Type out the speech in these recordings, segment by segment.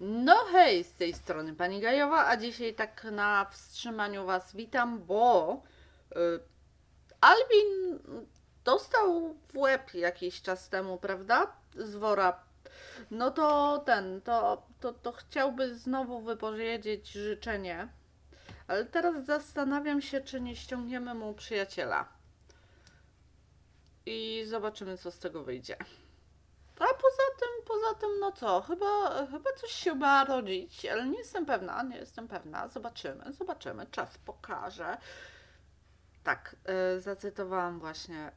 No hej, z tej strony Pani Gajowa, a dzisiaj tak na wstrzymaniu Was witam, bo y, Albin dostał w łeb jakiś czas temu, prawda? Z wora. No to ten, to, to, to chciałby znowu wypowiedzieć życzenie, ale teraz zastanawiam się, czy nie ściągniemy mu przyjaciela. I zobaczymy, co z tego wyjdzie. A poza tym, poza tym, no co, chyba, chyba coś się ma rodzić, ale nie jestem pewna, nie jestem pewna. Zobaczymy, zobaczymy, czas pokaże. Tak, y, zacytowałam właśnie,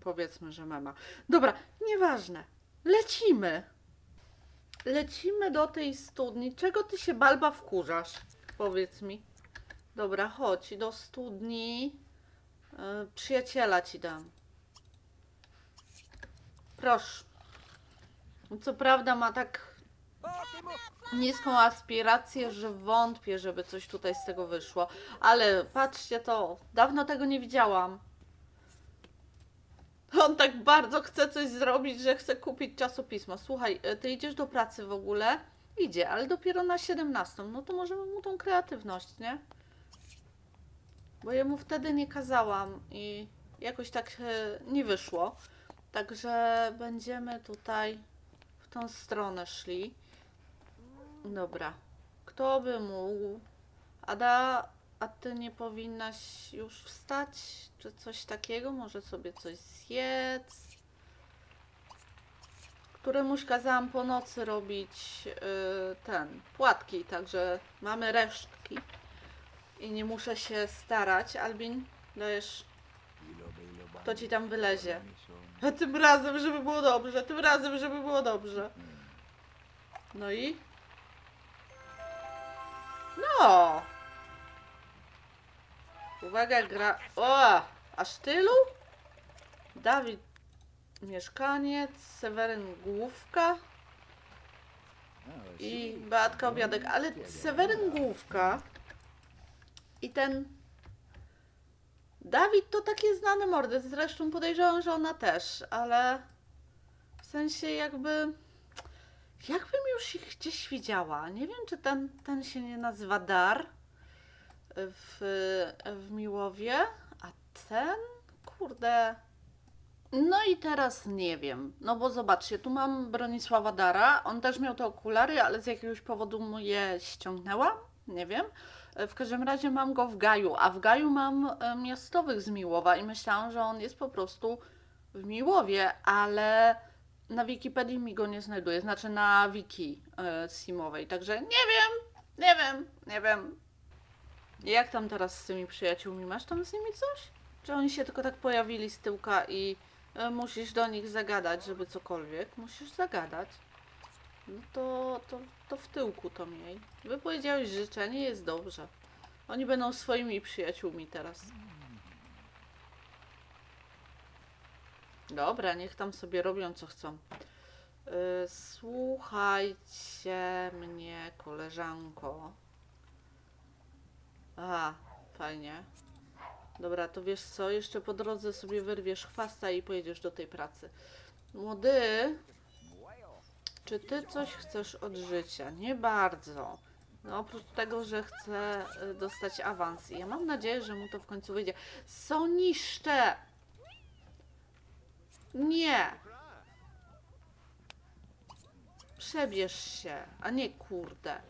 powiedzmy, że mema. Dobra, nieważne, lecimy. Lecimy do tej studni. Czego ty się, Balba, wkurzasz? Powiedz mi. Dobra, chodź do studni. Y, przyjaciela ci dam. Proszę. Co prawda ma tak niską aspirację, że wątpię, żeby coś tutaj z tego wyszło. Ale patrzcie to, dawno tego nie widziałam. On tak bardzo chce coś zrobić, że chce kupić czasopismo. Słuchaj, e, ty idziesz do pracy w ogóle? Idzie, ale dopiero na 17. No to możemy mu tą kreatywność, nie? Bo jemu wtedy nie kazałam i jakoś tak e, nie wyszło. Także będziemy tutaj tą stronę szli. Dobra. Kto by mógł? Ada, a ty nie powinnaś już wstać? Czy coś takiego? Może sobie coś zjedz? Któremuś kazałam po nocy robić yy, ten, płatki, także mamy resztki. I nie muszę się starać. Albin, dajesz, to ci tam wylezie. A tym razem, żeby było dobrze, tym razem, żeby było dobrze. No i? No! Uwaga, gra... O! Aż tylu? Dawid, mieszkaniec, Seweryn Główka i Beatka Obiadek. Ale Seweryn Główka i ten Dawid to takie znane mordy, zresztą podejrzewam, że ona też, ale w sensie jakby jakbym już ich gdzieś widziała. Nie wiem, czy ten, ten się nie nazywa Dar w, w Miłowie, a ten, kurde... No i teraz nie wiem, no bo zobaczcie, tu mam Bronisława Dara, on też miał te okulary, ale z jakiegoś powodu mu je ściągnęłam, nie wiem. W każdym razie mam go w Gaju, a w Gaju mam e, miastowych z Miłowa i myślałam, że on jest po prostu w Miłowie, ale na Wikipedii mi go nie znajduje, znaczy na wiki e, simowej, także nie wiem, nie wiem, nie wiem. Jak tam teraz z tymi przyjaciółmi? Masz tam z nimi coś? Czy oni się tylko tak pojawili z tyłka i e, musisz do nich zagadać, żeby cokolwiek? Musisz zagadać. No to, to, to w tyłku to miej. Wypowiedziałeś życzenie, jest dobrze. Oni będą swoimi przyjaciółmi teraz. Dobra, niech tam sobie robią co chcą. Yy, słuchajcie mnie, koleżanko. Aha, fajnie. Dobra, to wiesz co, jeszcze po drodze sobie wyrwiesz chwasta i pojedziesz do tej pracy. Młody, czy ty coś chcesz od życia? Nie bardzo. No oprócz tego, że chcę y, dostać awans. Ja mam nadzieję, że mu to w końcu wyjdzie. Soniszcze! Nie! Przebierz się, a nie kurde.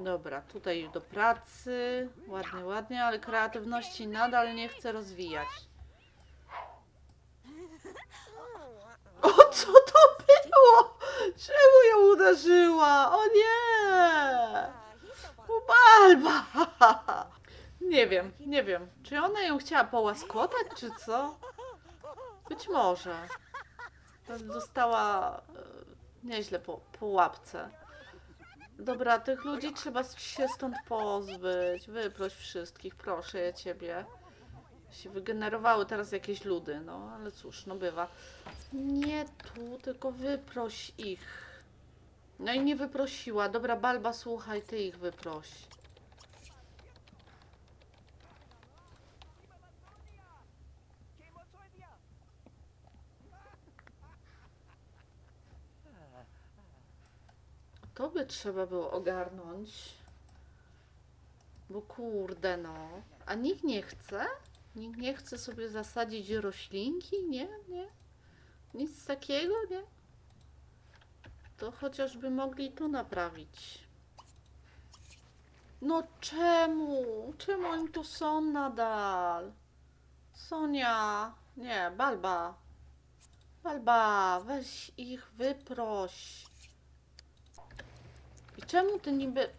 Dobra, tutaj do pracy. Ładnie, ładnie, ale kreatywności nadal nie chcę rozwijać. O, co to było? Czemu ją uderzyła? O nie! Balba! Nie wiem, nie wiem. Czy ona ją chciała połaskotać, czy co? Być może. Dostała e, nieźle po, po łapce. Dobra, tych ludzi trzeba się stąd pozbyć. Wyproś wszystkich, proszę ja ciebie. Się wygenerowały teraz jakieś ludy, no ale cóż, no bywa. Nie tu, tylko wyproś ich. No i nie wyprosiła. Dobra, Balba, słuchaj, ty ich wyproś. To by trzeba było ogarnąć. Bo kurde no. A nikt nie chce? Nikt nie chce sobie zasadzić roślinki? Nie? Nie? Nic takiego, nie? To chociażby mogli to naprawić. No czemu? Czemu oni tu są nadal? Sonia! Nie, Balba. Balba, weź ich wyproś. I czemu ty niby...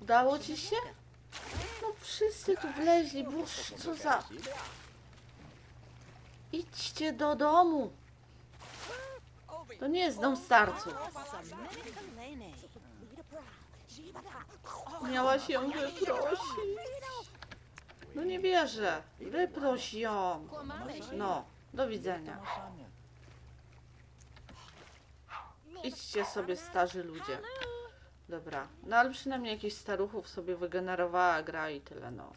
Udało ci się? Wszyscy tu wleźli, burz, co za... Idźcie do domu. To nie jest dom starców. Miałaś ją wyprosić. No nie wierzę. Wyproś ją. No, do widzenia. Idźcie sobie starzy ludzie. Dobra, no ale przynajmniej jakichś staruchów sobie wygenerowała gra i tyle no.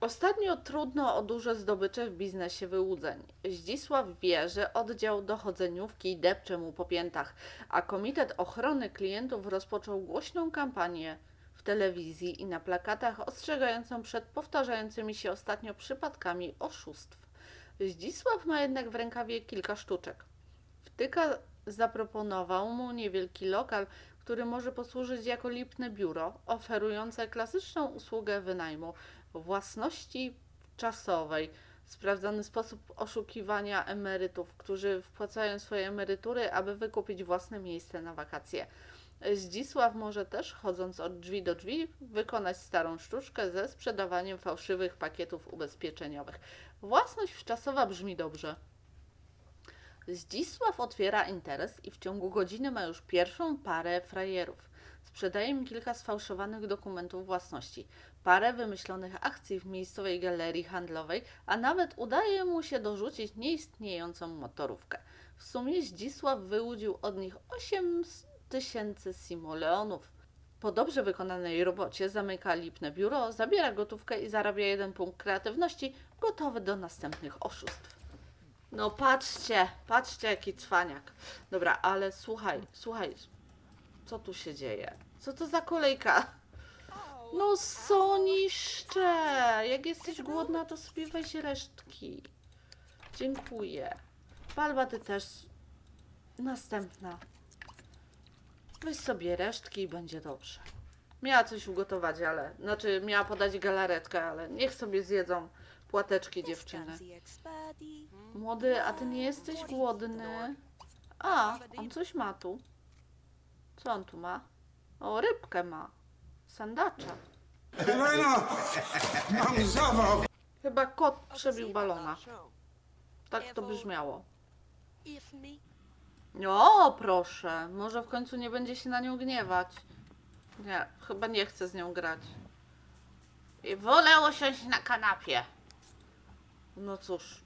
Ostatnio trudno o duże zdobycze w biznesie wyłudzeń. Zdzisław wie, że oddział dochodzeniówki depcze mu po piętach, a Komitet Ochrony Klientów rozpoczął głośną kampanię w telewizji i na plakatach ostrzegającą przed powtarzającymi się ostatnio przypadkami oszustw. Zdzisław ma jednak w rękawie kilka sztuczek. Wtyka zaproponował mu niewielki lokal, który może posłużyć jako lipne biuro, oferujące klasyczną usługę wynajmu własności czasowej, sprawdzony sposób oszukiwania emerytów, którzy wpłacają swoje emerytury, aby wykupić własne miejsce na wakacje. Zdzisław może też, chodząc od drzwi do drzwi, wykonać starą sztuczkę ze sprzedawaniem fałszywych pakietów ubezpieczeniowych. Własność wczasowa brzmi dobrze. Zdzisław otwiera interes i w ciągu godziny ma już pierwszą parę frajerów. Sprzedaje im kilka sfałszowanych dokumentów własności, parę wymyślonych akcji w miejscowej galerii handlowej, a nawet udaje mu się dorzucić nieistniejącą motorówkę. W sumie Zdzisław wyłudził od nich 8 tysięcy simoleonów. Po dobrze wykonanej robocie zamyka lipne biuro, zabiera gotówkę i zarabia jeden punkt kreatywności, gotowy do następnych oszustw. No patrzcie, patrzcie jaki cwaniak. Dobra, ale słuchaj, słuchaj, co tu się dzieje? Co to za kolejka? No soniszcze! Jak jesteś głodna, to sobie weź resztki. Dziękuję. Balba, ty też. Następna. Weź sobie resztki i będzie dobrze. Miała coś ugotować, ale... Znaczy, miała podać galaretkę, ale niech sobie zjedzą płateczki dziewczyny. Młody, a ty nie jesteś głodny? A, on coś ma tu. Co on tu ma? O, rybkę ma. Sandacza. Helena! Mam zawał! Chyba kot przebił balona. Tak to brzmiało. O, proszę. Może w końcu nie będzie się na nią gniewać. Nie, chyba nie chcę z nią grać. I wolę usiąść na kanapie. No cóż.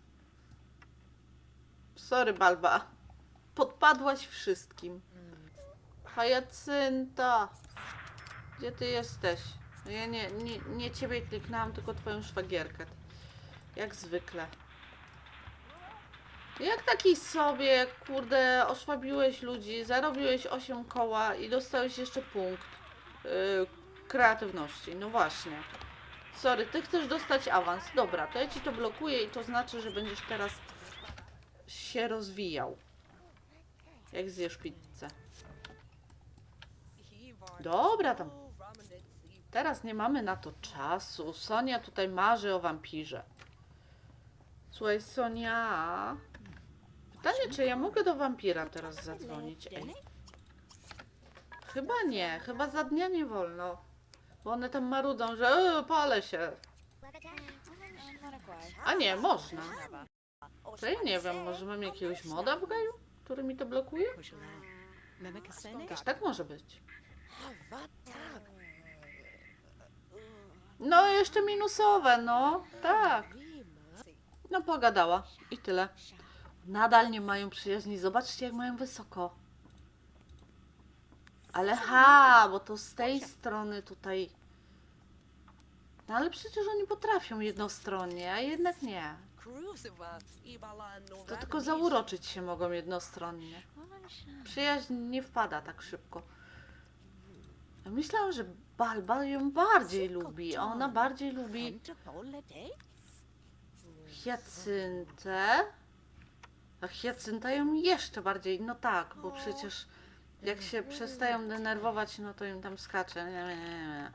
Sorry, Balba. Podpadłaś wszystkim. Hajacynta. Gdzie ty jesteś? Ja nie, nie, nie ciebie kliknęłam, tylko twoją szwagierkę. Jak zwykle. Jak taki sobie, kurde, oszwabiłeś ludzi, zarobiłeś 8 koła i dostałeś jeszcze punkt yy, kreatywności. No właśnie. Sorry, ty chcesz dostać awans. Dobra, to ja ci to blokuję i to znaczy, że będziesz teraz się rozwijał. Jak zjesz pizzę. Dobra, tam. Teraz nie mamy na to czasu. Sonia tutaj marzy o wampirze. Słuchaj, Sonia. Pytanie, czy ja mogę do wampira teraz zadzwonić? Ej. Chyba nie. Chyba za dnia nie wolno. Bo one tam marudzą, że e, palę się. A nie, można. To ja nie wiem, może mam jakiegoś moda w gaju, który mi to blokuje? Też tak może być. No, jeszcze minusowe, no. Tak. No, pogadała. I tyle. Nadal nie mają przyjaźni. Zobaczcie, jak mają wysoko. Ale ha, bo to z tej strony tutaj. No ale przecież oni potrafią jednostronnie, a jednak nie. To tylko zauroczyć się mogą jednostronnie. Przyjaźń nie wpada tak szybko. Ja myślałam, że Balba ją bardziej lubi, a ona bardziej lubi Hiacyntę. A Hiacynta ją jeszcze bardziej, no tak, bo przecież jak się przestają denerwować, no to im tam skacze. Nie, nie, nie, nie.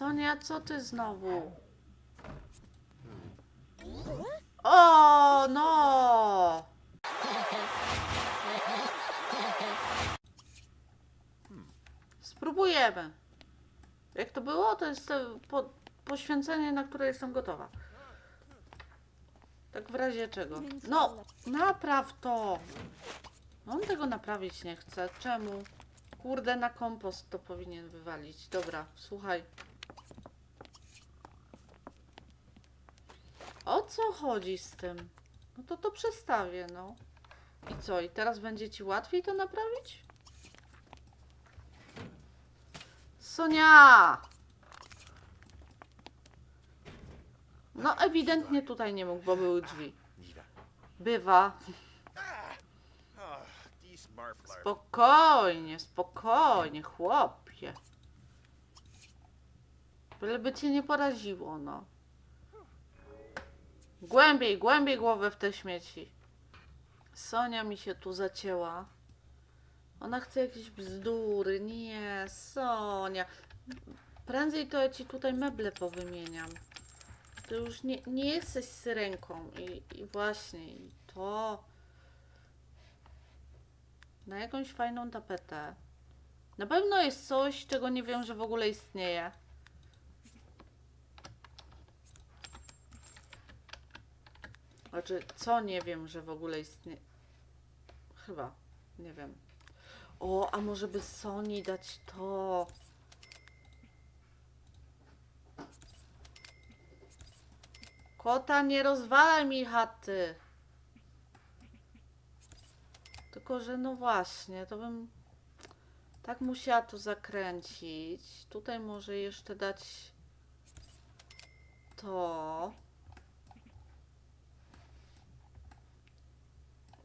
Sonia, co ty znowu? O, no! Spróbujemy. Jak to było? To jest po, poświęcenie, na które jestem gotowa. Tak w razie czego. No, napraw to! On tego naprawić nie chce. Czemu? Kurde, na kompost to powinien wywalić. Dobra, słuchaj. O co chodzi z tym? No to to przestawię, no. I co? I teraz będzie ci łatwiej to naprawić? Sonia! No ewidentnie tutaj nie mógł, bo były drzwi. Bywa. Spokojnie, spokojnie, chłopie. Byleby cię nie poraziło, no. Głębiej, głębiej głowę w te śmieci. Sonia mi się tu zacięła. Ona chce jakieś bzdury. Nie, Sonia. Prędzej to ja ci tutaj meble powymieniam. Ty już nie, nie jesteś syrenką. I, I właśnie, i to na jakąś fajną tapetę. Na pewno jest coś, czego nie wiem, że w ogóle istnieje. Znaczy, co nie wiem, że w ogóle istnieje. Chyba, nie wiem. O, a może by Sony dać to? Kota, nie rozwalaj mi chaty. Tylko, że no właśnie, to bym tak musiała to zakręcić. Tutaj może jeszcze dać to.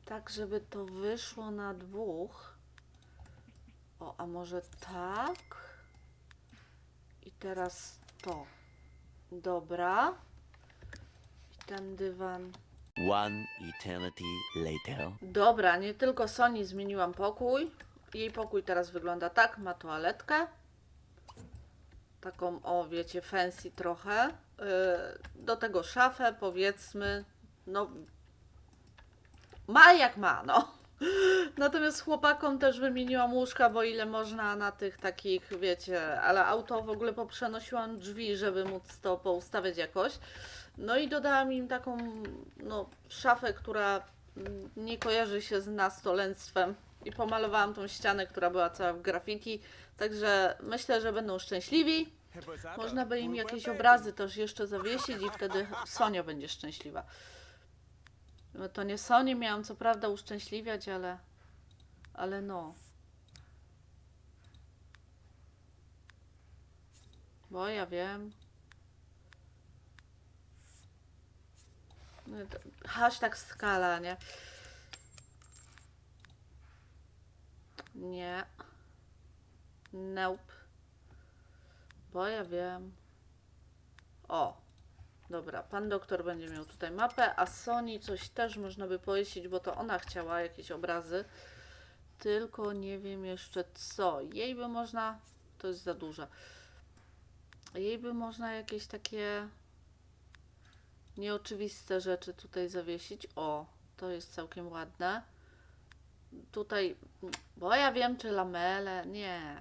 Tak, żeby to wyszło na dwóch. O, a może tak? I teraz to. Dobra. I ten dywan. One eternity later. Dobra, nie tylko Sony zmieniłam pokój. Jej pokój teraz wygląda tak, ma toaletkę. Taką, o wiecie, fancy trochę. Yy, do tego szafę, powiedzmy. No, ma jak ma, no. Natomiast chłopakom też wymieniłam łóżka, bo ile można na tych takich, wiecie, ale auto w ogóle poprzenosiłam drzwi, żeby móc to poustawiać jakoś. No i dodałam im taką, no, szafę, która nie kojarzy się z nastolenstwem. I pomalowałam tą ścianę, która była cała w graffiti. Także myślę, że będą szczęśliwi. Można by im jakieś obrazy też jeszcze zawiesić i wtedy Sonia będzie szczęśliwa. No to nie Sonię miałam co prawda uszczęśliwiać, ale... Ale no. Bo ja wiem. No Hashtag skala, nie? Nie. Nope. Bo ja wiem. O. Dobra, pan doktor będzie miał tutaj mapę, a Sony coś też można by pojeździć, bo to ona chciała jakieś obrazy. Tylko nie wiem jeszcze co. Jej by można. To jest za dużo. Jej by można jakieś takie nieoczywiste rzeczy tutaj zawiesić. O, to jest całkiem ładne. Tutaj, bo ja wiem, czy lamele. Nie.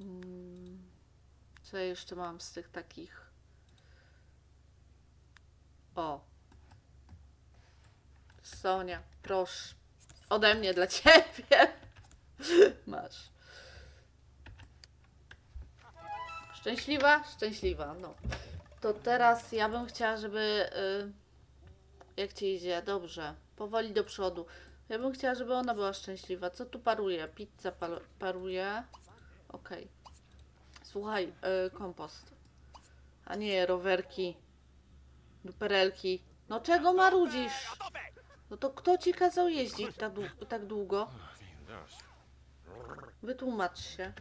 Mm, Co ja jeszcze mam z tych takich? O. Sonia, proszę. Ode mnie dla ciebie. Masz. Szczęśliwa? Szczęśliwa, no. To teraz ja bym chciała, żeby. Y, jak ci idzie? Dobrze. Powoli do przodu. Ja bym chciała, żeby ona była szczęśliwa. Co tu paruje? Pizza pal- paruje. Okej. Słuchaj, y, kompost. A nie rowerki. Duperelki. No czego marudzisz? No to kto ci kazał jeździć tak, tak długo? Wytłumacz się.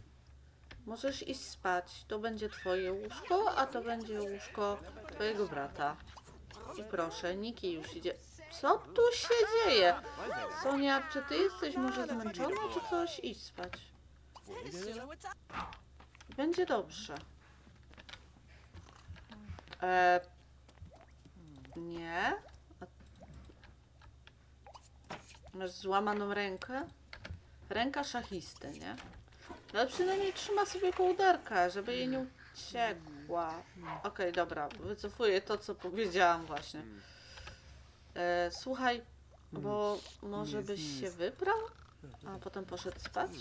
Możesz iść spać. To będzie twoje łóżko, a to będzie łóżko twojego brata. I proszę, Niki już idzie. Co tu się dzieje? Sonia, czy ty jesteś może zmęczona, czy coś? Idź spać. Będzie dobrze. E, nie? Masz złamaną rękę? Ręka szachisty, nie? Ale przynajmniej trzyma sobie kołderkę, żeby jej nie uciekła. Okej, dobra, wycofuję to, co powiedziałam właśnie. E, słuchaj, bo może byś się wybrał, a potem poszedł spać?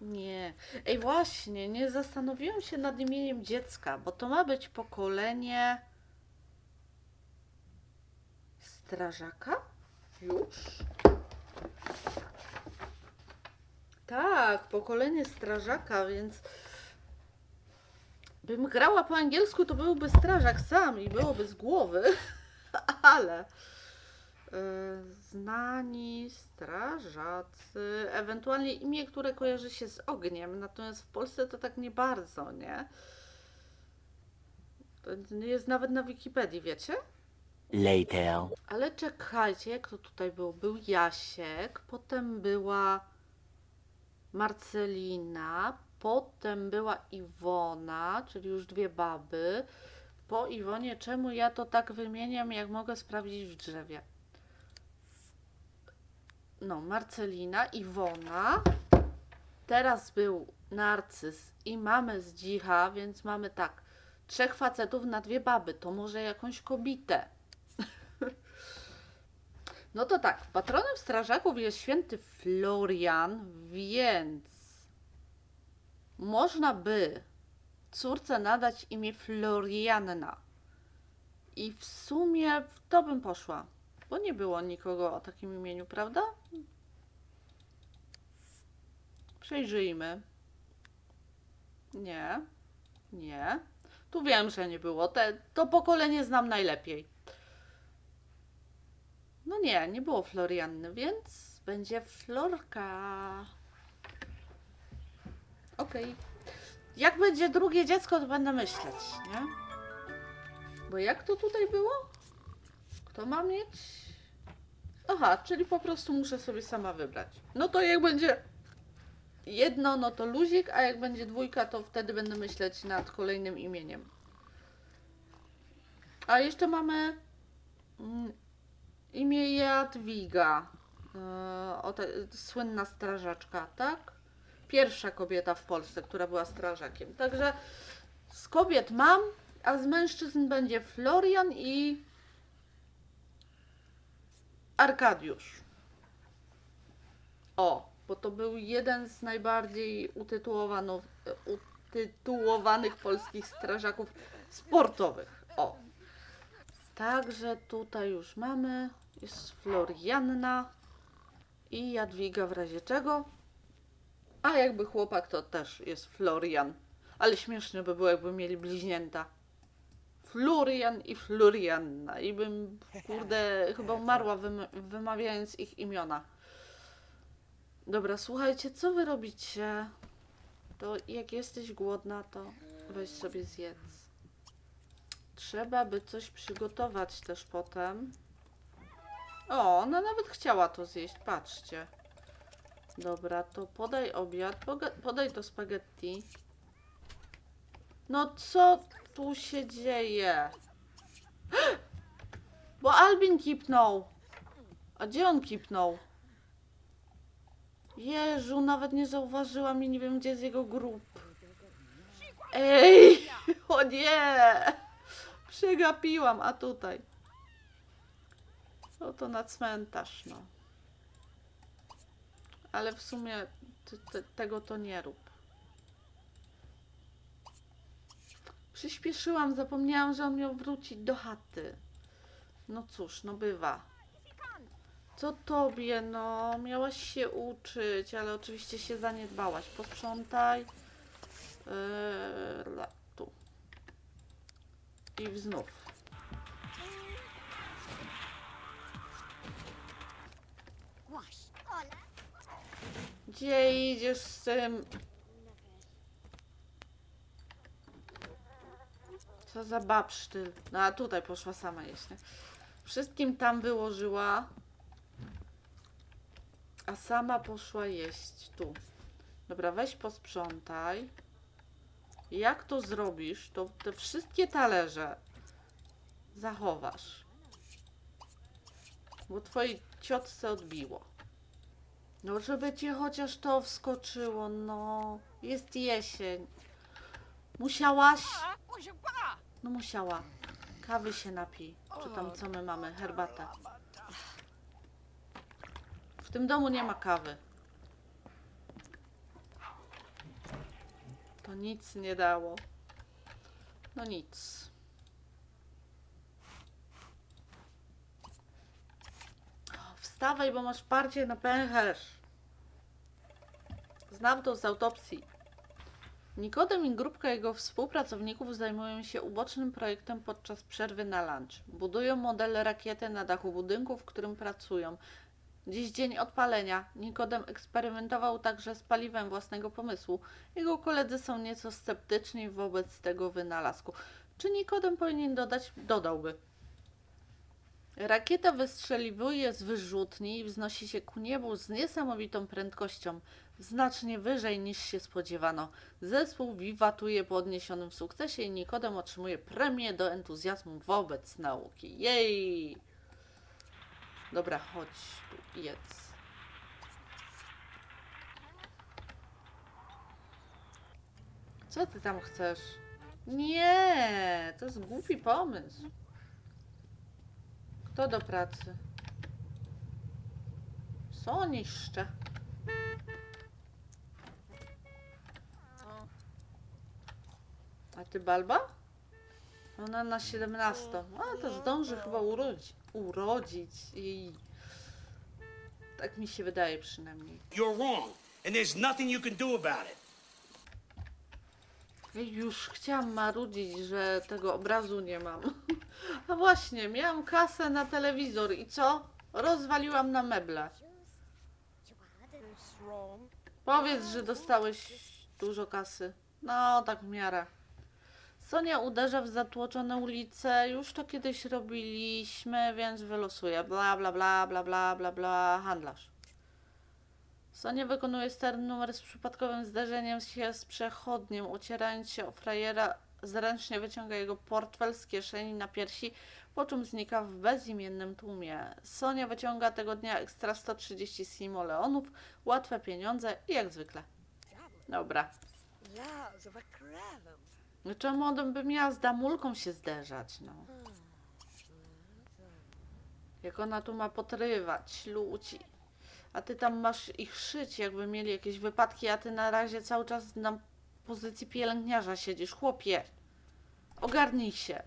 Nie. Ej, właśnie, nie zastanowiłam się nad imieniem dziecka, bo to ma być pokolenie strażaka? Już? Tak, pokolenie strażaka, więc bym grała po angielsku, to byłby strażak sam i byłoby z głowy, ale y, znani strażacy, ewentualnie imię, które kojarzy się z ogniem, natomiast w Polsce to tak nie bardzo, nie? To jest nawet na Wikipedii, wiecie? Later. Ale czekajcie, jak to tutaj był? Był Jasiek, potem była Marcelina, potem była Iwona, czyli już dwie baby. Po Iwonie, czemu ja to tak wymieniam, jak mogę sprawdzić w drzewie? No, Marcelina, Iwona. Teraz był Narcyz i mamy Zdzicha, więc mamy tak. Trzech facetów na dwie baby. To może jakąś kobietę. No to tak, patronem strażaków jest święty Florian, więc można by córce nadać imię Florianna. I w sumie w to bym poszła, bo nie było nikogo o takim imieniu, prawda? Przejrzyjmy. Nie, nie. Tu wiem, że nie było. Te, to pokolenie znam najlepiej. No nie, nie było Florianny, więc będzie Florka. Okej. Jak będzie drugie dziecko, to będę myśleć, nie? Bo jak to tutaj było? Kto ma mieć? Aha, czyli po prostu muszę sobie sama wybrać. No to jak będzie jedno, no to luzik, a jak będzie dwójka, to wtedy będę myśleć nad kolejnym imieniem. A jeszcze mamy mm, imię Jadwiga. E, o te, słynna strażaczka, tak? Pierwsza kobieta w Polsce, która była strażakiem. Także z kobiet mam, a z mężczyzn będzie Florian i Arkadiusz. O, bo to był jeden z najbardziej utytułowanych, polskich strażaków sportowych. O. Także tutaj już mamy. Jest Florianna i Jadwiga w razie czego. A jakby chłopak, to też jest Florian. Ale śmieszne by było, jakby mieli bliźnięta. Florian i Florianna. I bym, kurde, chyba umarła wym- wymawiając ich imiona. Dobra, słuchajcie, co wy robicie? To jak jesteś głodna, to weź sobie zjedz. Trzeba by coś przygotować też potem. O, ona nawet chciała to zjeść, patrzcie. Dobra, to podaj obiad, podaj to spaghetti. No co tu się dzieje? Bo Albin kipnął. A gdzie on kipnął? Jeżu, nawet nie zauważyłam i nie wiem, gdzie jest jego grób. Ej, o nie! Przegapiłam, a tutaj. No to na cmentarz, no. Ale w sumie ty, ty, tego to nie rób. Przyspieszyłam, zapomniałam, że on miał wrócić do chaty. No cóż, no bywa. Co tobie, no? Miałaś się uczyć, ale oczywiście się zaniedbałaś. Posprzątaj. Yy, tu. I znów. Gdzie idziesz z tym? Co za babsztyl. No a tutaj poszła sama jeść, nie? Wszystkim tam wyłożyła. A sama poszła jeść tu. Dobra, weź posprzątaj. Jak to zrobisz, to te wszystkie talerze zachowasz. Bo twojej ciotce odbiło. No, żeby ci chociaż to wskoczyło, no. Jest jesień. Musiałaś? No musiała. Kawy się napij. Czy tam co my mamy? Herbatę. W tym domu nie ma kawy. To nic nie dało. No nic. O, Wstawaj, bo masz parcie na pęcherz. Znam to z autopsji. Nikodem i grupka jego współpracowników zajmują się ubocznym projektem podczas przerwy na lunch. Budują model rakiety na dachu budynku, w którym pracują. Dziś dzień odpalenia. Nikodem eksperymentował także z paliwem własnego pomysłu. Jego koledzy są nieco sceptyczni wobec tego wynalazku. Czy Nikodem powinien dodać? Dodałby. Rakieta wystrzeliwuje z wyrzutni i wznosi się ku niebu z niesamowitą prędkością, znacznie wyżej niż się spodziewano. Zespół wiwatuje po odniesionym sukcesie i Nikodem otrzymuje premię do entuzjazmu wobec nauki. Jej! Dobra, chodź tu, jedz. Co ty tam chcesz? Nie, to jest głupi pomysł. Kto do pracy? Soniszcze. A ty Balba? Ona na 17. A to zdąży chyba urodzić. Urodzić i. Tak mi się wydaje przynajmniej. You're wrong, and there's nothing you can do about it. Już chciałam marudzić, że tego obrazu nie mam. A właśnie, miałam kasę na telewizor i co? Rozwaliłam na meble. Powiedz, że dostałeś dużo kasy. No, tak w miarę. Sonia uderza w zatłoczone ulice. Już to kiedyś robiliśmy, więc wylosuję. Bla, bla, bla, bla, bla, bla, bla. Handlarz. Sonia wykonuje sterny numer z przypadkowym zderzeniem się z przechodniem. Ucierając się o frajera, zręcznie wyciąga jego portfel z kieszeni na piersi, po czym znika w bezimiennym tłumie. Sonia wyciąga tego dnia ekstra 130 simoleonów, łatwe pieniądze i jak zwykle. Dobra. Czemu on by miała z damulką się zderzać, no? Jak ona tu ma potrywać ludzi. A ty tam masz ich szyć, jakby mieli jakieś wypadki, a ty na razie cały czas na pozycji pielęgniarza siedzisz. Chłopie, ogarnij się.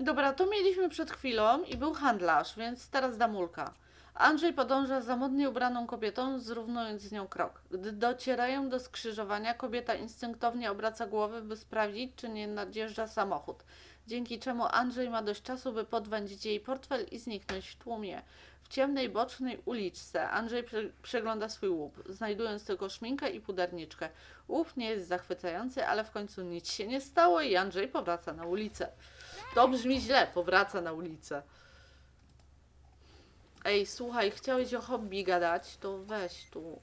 Dobra, to mieliśmy przed chwilą i był handlarz, więc teraz damulka. Andrzej podąża za modnie ubraną kobietą, zrównując z nią krok. Gdy docierają do skrzyżowania, kobieta instynktownie obraca głowę, by sprawdzić, czy nie nadjeżdża samochód. Dzięki czemu Andrzej ma dość czasu, by podwędzić jej portfel i zniknąć w tłumie. W ciemnej, bocznej uliczce Andrzej prze- przegląda swój łup, znajdując tylko szminkę i puderniczkę. Łup nie jest zachwycający, ale w końcu nic się nie stało i Andrzej powraca na ulicę. To brzmi źle, powraca na ulicę. Ej, słuchaj, chciałeś o hobby gadać, to weź tu.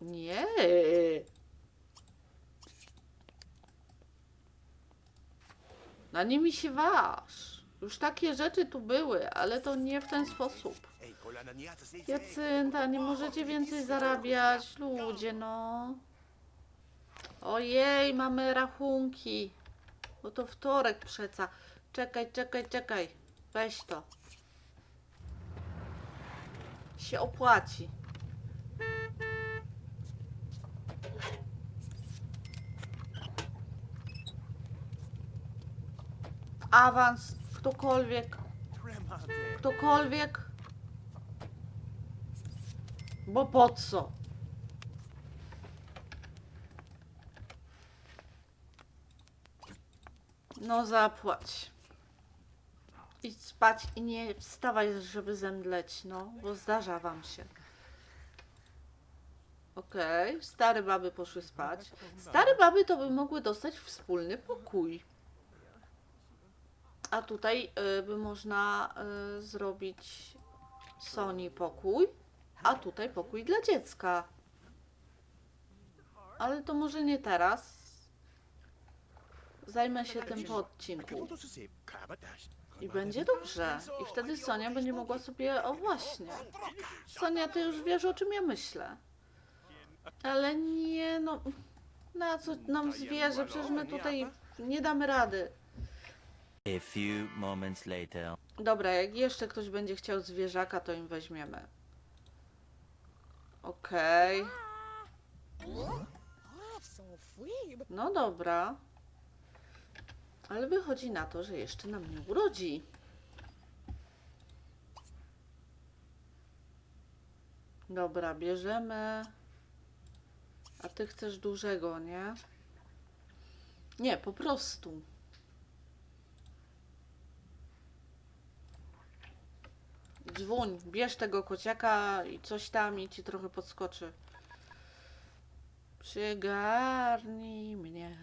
Nie. Na nimi się waż. Już takie rzeczy tu były, ale to nie w ten sposób. Jacynta, nie możecie więcej zarabiać, ludzie, no. Ojej, mamy rachunki. Bo to wtorek przeca. Czekaj, czekaj, czekaj. Weź to. Się opłaci. Awans, ktokolwiek. Ktokolwiek. Bo po co? No zapłać. Idź spać i nie wstawaj, żeby zemdleć, no, bo zdarza wam się. Okej, stare baby poszły spać. Stare baby to by mogły dostać wspólny pokój. A tutaj y, by można y, zrobić Sony pokój, a tutaj pokój dla dziecka. Ale to może nie teraz. Zajmę się tym po odcinku. I będzie dobrze. I wtedy Sonia będzie mogła sobie. O właśnie. Sonia, ty już wiesz o czym ja myślę. Ale nie, no. Na co nam zwierzę? Przecież my tutaj nie damy rady. A few moments later. Dobra, jak jeszcze ktoś będzie chciał zwierzaka, to im weźmiemy. Okej. No dobra. Ale wychodzi na to, że jeszcze nam nie urodzi. Dobra, bierzemy. A ty chcesz dużego, nie? Nie, po prostu. Dzwoń, bierz tego kociaka i coś tam i ci trochę podskoczy. Przygarnij mnie.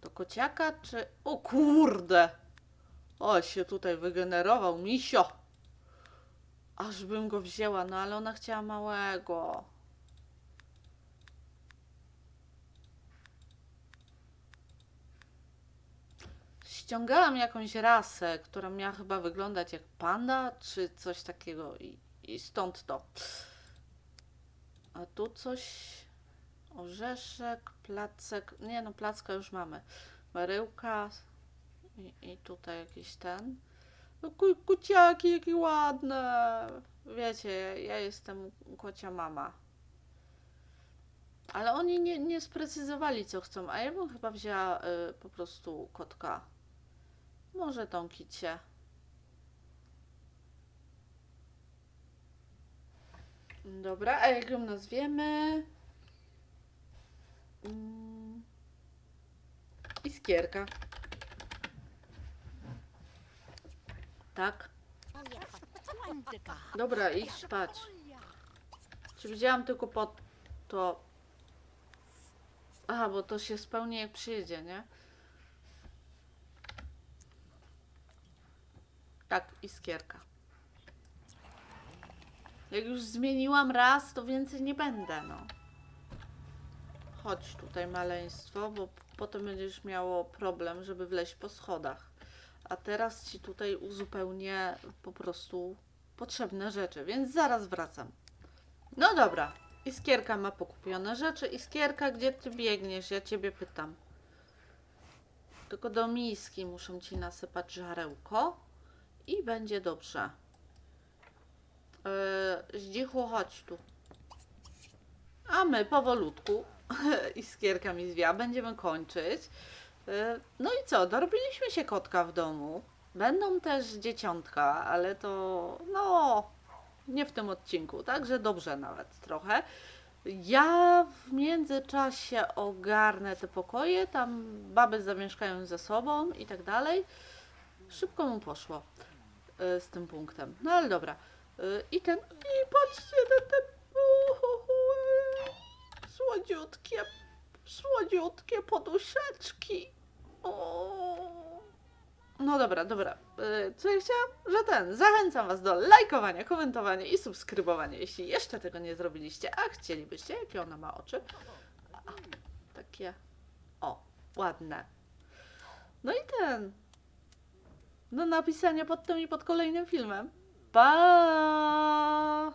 Do kociaka czy... O kurde! O, się tutaj wygenerował, misio! Aż bym go wzięła, no ale ona chciała małego. Ściągałam jakąś rasę, która miała chyba wyglądać jak panda, czy coś takiego i, i stąd to. A tu coś... Orzeszek, placek... Nie no, placka już mamy. Maryłka i, i tutaj jakiś ten. No ku, kuciaki, jakie ładne. Wiecie, ja, ja jestem kocia mama. Ale oni nie, nie sprecyzowali, co chcą, a ja bym chyba wzięła y, po prostu kotka. Może tą kicie. Dobra, a jak ją nazwiemy? Mm. Iskierka. Tak? Dobra, idź spać. Czy widziałam tylko po to... Aha, bo to się spełni jak przyjedzie, nie? Tak, iskierka. Jak już zmieniłam raz, to więcej nie będę, no. Chodź tutaj, maleństwo, bo potem będziesz miało problem, żeby wleźć po schodach. A teraz ci tutaj uzupełnię po prostu potrzebne rzeczy, więc zaraz wracam. No dobra, Iskierka ma pokupione rzeczy. Iskierka, gdzie ty biegniesz? Ja ciebie pytam. Tylko do miski muszę ci nasypać żarełko i będzie dobrze. Yy, chodź tu. A my powolutku, iskierka mi zwija, będziemy kończyć. Yy, No i co, dorobiliśmy się kotka w domu. Będą też dzieciątka, ale to no nie w tym odcinku, także dobrze nawet trochę. Ja w międzyczasie ogarnę te pokoje, tam baby zamieszkają ze sobą i tak dalej. Szybko mu poszło z tym punktem. No ale dobra. Y, I ten. I patrzcie na te. uhuhu, Słodziutkie, słodziutkie poduszeczki. O. No dobra, dobra. Co ja chciałam? Że ten. Zachęcam Was do lajkowania, komentowania i subskrybowania, jeśli jeszcze tego nie zrobiliście, a chcielibyście. Jakie ona ma oczy? A, takie. O, ładne. No i ten do napisania pod tym i pod kolejnym filmem. Pa!